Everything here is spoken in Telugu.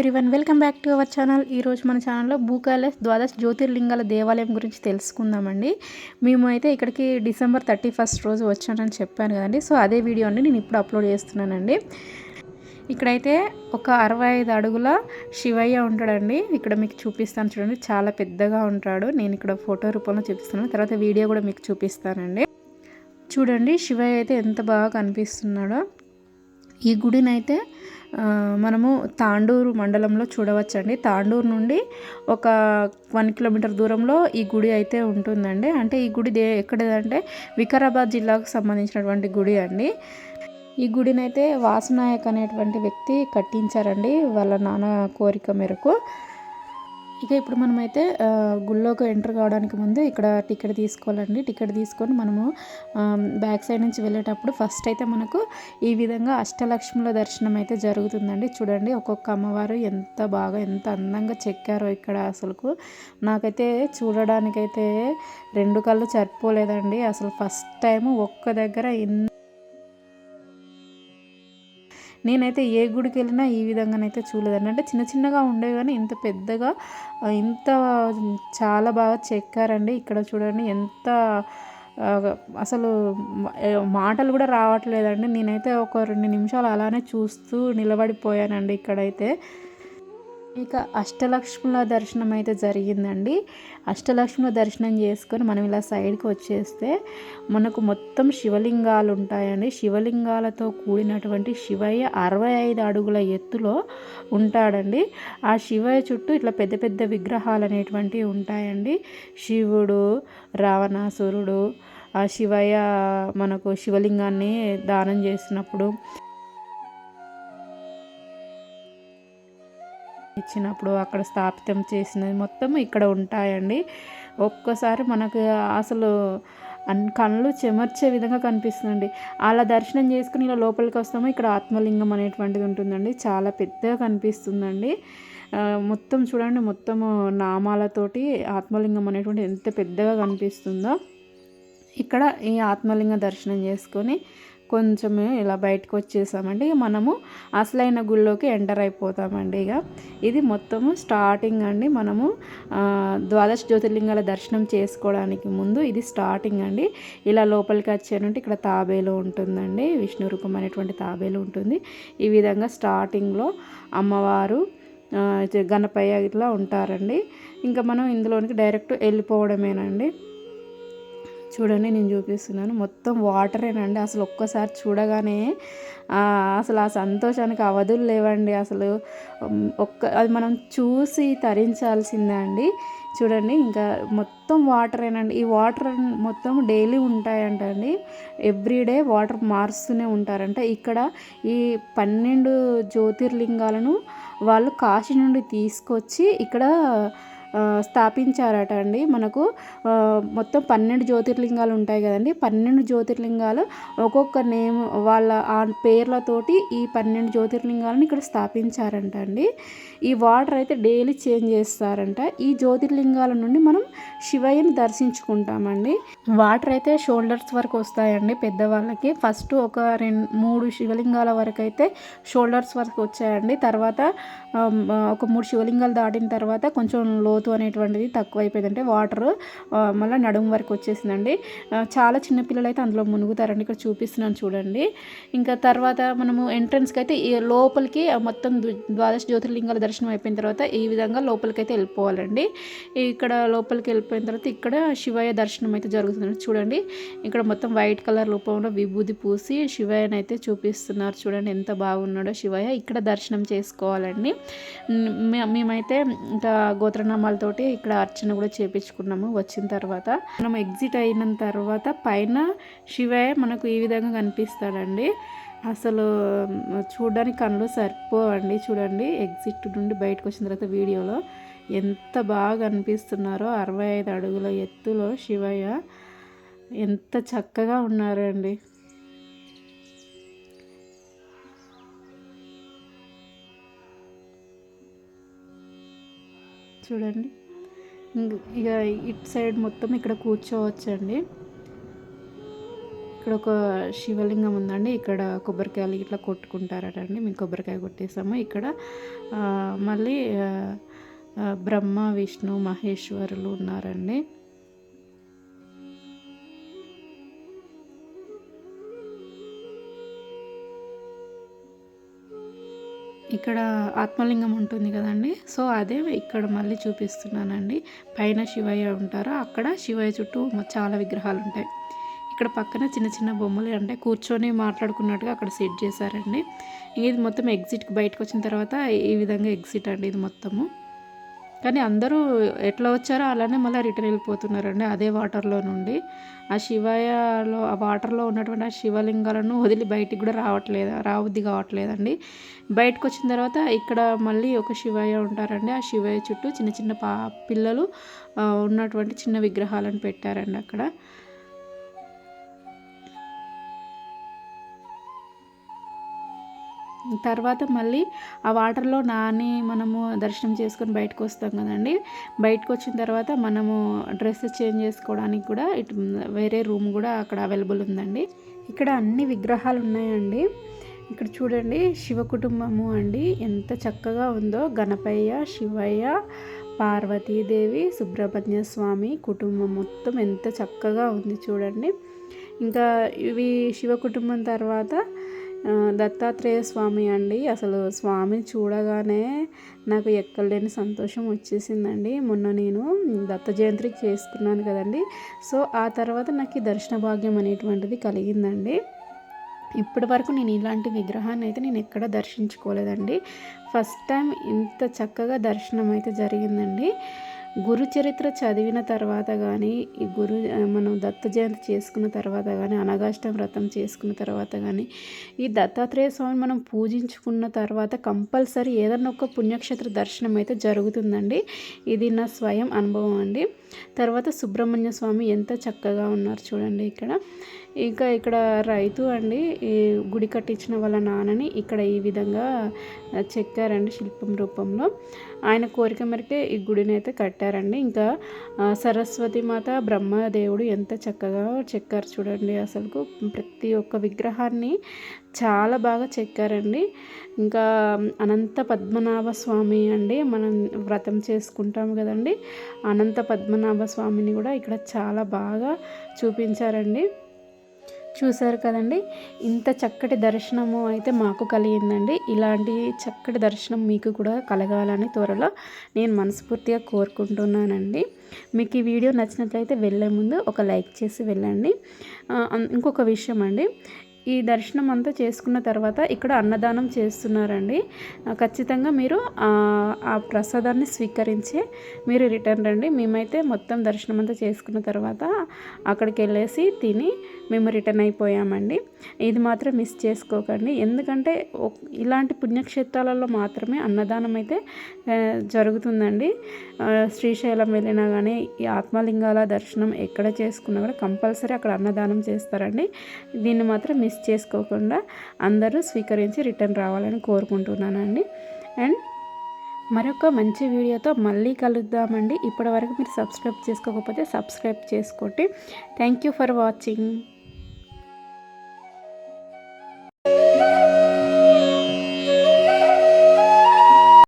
Everyone welcome back to our channel. ఈరోజు మన ఛానల్లో భూకాలస్ ద్వాదశ జ్యోతిర్లింగాల దేవాలయం గురించి తెలుసుకుందామండి. మేము అయితే ఇక్కడికి డిసెంబర్ థర్టీ ఫస్ట్ రోజు వచ్చానని చెప్పాను కదండి. సో అదే వీడియో అండి నేను ఇప్పుడు అప్లోడ్ చేస్తున్నానండి. ఇక్కడైతే ఒక అరవై ఐదు అడుగుల శివయ్య ఉంటాడండి. ఇక్కడ మీకు చూపిస్తాను చూడండి. చాలా పెద్దగా ఉంటాడు. నేను ఇక్కడ ఫోటో రూపంలో చూపిస్తాను తర్వాత వీడియో కూడా మీకు చూపిస్తానండి. చూడండి శివయ్య అయితే ఎంత బాగా కనిపిస్తున్నాడో. ఈ గుడినైతే మనము తాండూరు మండలంలో చూడవచ్చండి. తాండూరు నుండి ఒక వన్ కిలోమీటర్ దూరంలో ఈ గుడి అయితే ఉంటుందండి. అంటే ఈ గుడి దే ఎక్కడదంటే వికారాబాద్ జిల్లాకు సంబంధించినటువంటి గుడి అండి. ఈ గుడినైతే వాసునాయక్ అనేటువంటి వ్యక్తి కట్టించారండి వాళ్ళ నాన్న కోరిక మేరకు. ఇక ఇప్పుడు మనమైతే గుళ్ళోకి ఎంటర్ కావడానికి ముందు ఇక్కడ టికెట్ తీసుకోవాలండి. టికెట్ తీసుకొని మనము బ్యాక్ సైడ్ నుంచి వెళ్ళేటప్పుడు ఫస్ట్ అయితే మనకు ఈ విధంగా అష్టలక్ష్ముల దర్శనం అయితే జరుగుతుందండి. చూడండి ఒక్కొక్క అమ్మవారు ఎంత బాగా ఎంత అందంగా చెక్కారో ఇక్కడ అసలుకు. నాకైతే చూడడానికైతే రెండు కళ్ళు సరిపోలేదండి. అసలు ఫస్ట్ టైం ఒక్క దగ్గర నేనైతే ఏ గుడికి వెళ్ళినా ఈ విధంగానైతే చూడలేదండి. అంటే చిన్న చిన్నగా ఉండేవి కానీ ఇంత పెద్దగా ఇంత చాలా బాగా చెక్కారండి. ఇక్కడ చూడండి ఎంత అసలు మాటలు కూడా రావట్లేదండి. నేనైతే ఒక రెండు నిమిషాలు అలానే చూస్తూ నిలబడిపోయానండి ఇక్కడైతే. ఇక అష్టలక్ష్ముల దర్శనం అయితే జరిగిందండి. అష్టలక్ష్ముల దర్శనం చేసుకొని మనం ఇలా సైడ్కి వచ్చేస్తే మనకు మొత్తం శివలింగాలు ఉంటాయండి. శివలింగాలతో కూడినటువంటి శివయ్య అరవై ఐదు అడుగుల ఎత్తులో ఉంటాడండి. ఆ శివయ్య చుట్టూ ఇట్లా పెద్ద పెద్ద విగ్రహాలు అనేటువంటివి ఉంటాయండి. శివుడు రావణాసురుడు ఆ శివయ్య మనకు శివలింగాన్ని దానం చేసినప్పుడు ఇచ్చినప్పుడు అక్కడ స్థాపితం చేసినది మొత్తం ఇక్కడ ఉంటాయండి. ఒక్కసారి మనకు అసలు అన్ కళ్ళు చెమర్చే విధంగా కనిపిస్తుందండి. అలా దర్శనం చేసుకుని ఇలా లోపలికి వస్తామో. ఇక్కడ ఆత్మలింగం అనేటువంటిది ఉంటుందండి. చాలా పెద్దగా కనిపిస్తుందండి. మొత్తం చూడండి మొత్తము నామాలతోటి ఆత్మలింగం అనేటువంటి ఎంత పెద్దగా కనిపిస్తుందో. ఇక్కడ ఈ ఆత్మలింగ దర్శనం చేసుకొని కొంచెమే ఇలా బయటకు వచ్చేసామండి మనము అసలైన గుళ్ళోకి ఎంటర్ అయిపోతామండి ఇక. ఇది మొత్తము స్టార్టింగ్ అండి. మనము ద్వాదశ జ్యోతిర్లింగాల దర్శనం చేసుకోవడానికి ముందు ఇది స్టార్టింగ్ అండి. ఇలా లోపలికి వచ్చానంటే ఇక్కడ తాబేలు ఉంటుందండి. విష్ణు రూపం అనేటువంటి తాబేలు ఉంటుంది. ఈ విధంగా స్టార్టింగ్లో అమ్మవారు గణపయ్య ఇట్లా ఉంటారండి. ఇంకా మనం ఇందులోనికి డైరెక్ట్ వెళ్ళిపోవడమేనండి. చూడండి నేను చూపిస్తున్నాను. మొత్తం వాటరేనండి అసలు ఒక్కసారి చూడగానే అసలు ఆ సంతోషానికి అవధులు లేవండి. అసలు ఒక్క అది మనం చూసి తరించాల్సిందే అండి. చూడండి ఇంకా మొత్తం వాటరేనండి ఈ వాటర్ మొత్తం డైలీ ఉంటాయంట అండి. ఎవ్రీడే వాటర్ మారుస్తూనే ఉంటారంట. ఇక్కడ ఈ పన్నెండు జ్యోతిర్లింగాలను వాళ్ళు కాశీ నుండి తీసుకొచ్చి ఇక్కడ స్థాపించారట అండి. మనకు మొత్తం పన్నెండు జ్యోతిర్లింగాలు ఉంటాయి కదండి. పన్నెండు జ్యోతిర్లింగాలు ఒక్కొక్క నేమ్ వాళ్ళ ఆ పేర్లతోటి ఈ పన్నెండు జ్యోతిర్లింగాలను ఇక్కడ స్థాపించారంట అండి. ఈ వాటర్ అయితే డైలీ చేంజ్ చేస్తారంట. ఈ జ్యోతిర్లింగాల నుండి మనం శివయ్యని దర్శించుకుంటామండి. వాటర్ అయితే షోల్డర్స్ వరకు వస్తాయండి పెద్దవాళ్ళకి. ఫస్ట్ ఒక రెండు మూడు శివలింగాల వరకు అయితే షోల్డర్స్ వరకు వచ్చాయండి. తర్వాత ఒక మూడు శివలింగాలు దాటిన తర్వాత కొంచెం లోతు అనేటువంటిది తక్కువ అయిపోయిందంటే వాటర్ మళ్ళీ నడుము వరకు వచ్చేసిందండి. చాలా చిన్నపిల్లలు అయితే అందులో మునుగుతారండి. ఇక్కడ చూపిస్తున్నాను చూడండి. ఇంకా తర్వాత మనము ఎంట్రన్స్కి అయితే లోపలికి మొత్తం ద్వాదశ జ్యోతిర్లింగాల దర్శనం అయిపోయిన తర్వాత ఈ విధంగా లోపలికి అయితే వెళ్ళిపోవాలండి. ఇక్కడ లోపలికి వెళ్ళిపోయిన తర్వాత ఇక్కడ శివయ్య దర్శనం అయితే జరుగుతుంది చూడండి ఇక్కడ మొత్తం వైట్ కలర్ రూపంలో విభూది పూసి శివయ్యనైతే చూపిస్తున్నారు. చూడండి ఎంత బాగున్నాడో శివయ్య. ఇక్కడ దర్శనం చేసుకోవాలండి. మేమైతే ఇంకా గోత్రనామాలతోటి ఇక్కడ అర్చన కూడా చేపించుకున్నాము వచ్చిన తర్వాత. మనం ఎగ్జిట్ అయిన తర్వాత పైన శివయ్య మనకు ఈ విధంగా కనిపిస్తాడండి. అసలు చూడడానికి కళ్ళు సరిపోవండి చూడండి. ఎగ్జిట్ నుండి బయటకు వచ్చిన తర్వాత వీడియోలో ఎంత బాగా అనిపిస్తున్నారో అరవై ఐదు అడుగుల ఎత్తులో శివయ్య ఎంత చక్కగా ఉన్నారండి. చూడండి. ఇక ఇటు సైడ్ మొత్తం ఇక్కడ కూర్చోవచ్చండి. ఇక్కడ ఒక శివలింగం ఉందండి. ఇక్కడ కొబ్బరికాయలు ఇట్లా కొట్టుకుంటారటండి. మేము కొబ్బరికాయ కొట్టేసాము. ఇక్కడ మళ్ళీ బ్రహ్మ విష్ణు మహేశ్వరులు ఉన్నారండి. ఇక్కడ ఆత్మలింగం ఉంటుంది కదండి. సో అదే ఇక్కడ మళ్ళీ చూపిస్తున్నానండి. పైన శివయ్య ఉంటారు. అక్కడ శివయ్య చుట్టూ చాలా విగ్రహాలు ఉంటాయి ఇక్కడ పక్కన చిన్న చిన్న బొమ్మలు అంటే కూర్చొని మాట్లాడుకున్నట్టుగా అక్కడ సెట్ చేశారండి. ఇది మొత్తం ఎగ్జిట్కి బయటకు వచ్చిన తర్వాత ఈ విధంగా ఎగ్జిట్ అండి ఇది మొత్తము. కానీ అందరూ ఎట్లా వచ్చారో అలానే మళ్ళీ రిటర్న్ వెళ్ళిపోతున్నారండి అదే వాటర్లో నుండి. ఆ శివయలో ఆ వాటర్లో ఉన్నటువంటి ఆ శివలింగాలను వదిలి బయటికి కూడా రావట్లేదు రావద్ది కావట్లేదండి. బయటకు వచ్చిన తర్వాత ఇక్కడ మళ్ళీ ఒక శివయ్య ఉంటారండి. ఆ శివయ్య చుట్టూ చిన్న చిన్న పా పిల్లలు ఉన్నటువంటి చిన్న విగ్రహాలను పెట్టారండి అక్కడ. తర్వాత మళ్ళీ ఆ వాటర్లో నాని మనము దర్శనం చేసుకొని బయటకు వస్తాం కదండి. బయటకు వచ్చిన తర్వాత మనము డ్రెస్ చేంజ్ చేసుకోవడానికి కూడా ఇటు వేరే రూమ్ కూడా అక్కడ అవైలబుల్ ఉందండి. ఇక్కడ అన్ని విగ్రహాలు ఉన్నాయండి. ఇక్కడ చూడండి శివ కుటుంబము అండి. ఎంత చక్కగా ఉందో. గణపయ్య శివయ్య పార్వతీదేవి సుబ్రహ్మణ్య స్వామి కుటుంబం మొత్తం ఎంత చక్కగా ఉంది చూడండి. ఇంకా ఇవి శివ కుటుంబం తర్వాత దత్తాత్రేయ స్వామి అండి. అసలు స్వామి చూడగానే నాకు ఎక్కలేని సంతోషం వచ్చేసిందండి. మొన్న నేను దత్త జయంతికి చేసుకున్నాను కదండి. సో ఆ తర్వాత నాకు ఈ దర్శన భాగ్యం అనేటువంటిది కలిగిందండి. ఇప్పటి వరకు నేను ఇలాంటి విగ్రహాన్ని అయితే నేను ఎక్కడ దర్శించుకోలేదండి. ఫస్ట్ టైం ఇంత చక్కగా దర్శనం అయితే జరిగిందండి. గురు చరిత్ర చదివిన తర్వాత కానీ ఈ గురు మనం దత్త జయంతి చేసుకున్న తర్వాత కానీ అనగాష్టం వ్రతం చేసుకున్న తర్వాత కానీ ఈ దత్తాత్రేయ స్వామిని మనం పూజించుకున్న తర్వాత కంపల్సరీ ఏదన్నా ఒక పుణ్యక్షేత్ర దర్శనం అయితే జరుగుతుందండి. ఇది నా స్వయం అనుభవం అండి. తర్వాత సుబ్రహ్మణ్య స్వామి ఎంత చక్కగా ఉన్నారు చూడండి ఇక్కడ. ఇంకా ఇక్కడ రైతు అండి ఈ గుడి కట్టించిన వాళ్ళ నాన్నని ఇక్కడ ఈ విధంగా చెక్కారండి శిల్పం రూపంలో. ఆయన కోరిక మేరకే ఈ గుడిని అయితే కట్టారండి. ఇంకా సరస్వతి మాత బ్రహ్మదేవుడు ఎంత చక్కగా చెక్కారు చూడండి. అసలు ప్రతి ఒక్క విగ్రహాన్ని చాలా బాగా చెక్కారండి. ఇంకా అనంత పద్మనాభ స్వామి అండి మనం వ్రతం చేసుకుంటాం కదండి. అనంత పద్మనాభ స్వామిని కూడా ఇక్కడ చాలా బాగా చూపించారండి. చూశారు కదండి. ఇంత చక్కటి దర్శనము అయితే మాకు కలిగిందండి. ఇలాంటి చక్కటి దర్శనం మీకు కూడా కలగాలని త్వరలో నేను మనస్ఫూర్తిగా కోరుకుంటున్నానండి. మీకు ఈ వీడియో నచ్చినట్లయితే వెళ్ళే ముందు ఒక లైక్ చేసి వెళ్ళండి. ఇంకొక విషయం అండి. ఈ దర్శనం అంతా చేసుకున్న తర్వాత ఇక్కడ అన్నదానం చేస్తున్నారండి. ఖచ్చితంగా మీరు ఆ ప్రసాదాన్ని స్వీకరించే మీరు రిటర్న్ రండి. మేమైతే మొత్తం దర్శనం అంతా చేసుకున్న తర్వాత అక్కడికి వెళ్ళేసి తిని మేము రిటర్న్ అయిపోయామండి. ఇది మాత్రం మిస్ చేసుకోకండి. ఎందుకంటే ఇలాంటి పుణ్యక్షేత్రాలలో మాత్రమే అన్నదానం అయితే జరుగుతుందండి. శ్రీశైలం వెళ్ళినా కానీ ఈ ఆత్మలింగాల దర్శనం ఎక్కడ చేసుకున్నా కూడా కంపల్సరీ అక్కడ అన్నదానం చేస్తారండి. దీన్ని మాత్రం మిస్ మిస్ చేసుకోకుండా అందరూ స్వీకరించి రిటర్న్ రావాలని కోరుకుంటున్నానండి. అండ్ మరొక మంచి వీడియోతో మళ్ళీ కలుద్దామండి. ఇప్పటివరకు మీరు సబ్స్క్రైబ్ చేసుకోకపోతే సబ్స్క్రైబ్ చేసుకోండి. Thank you for watching.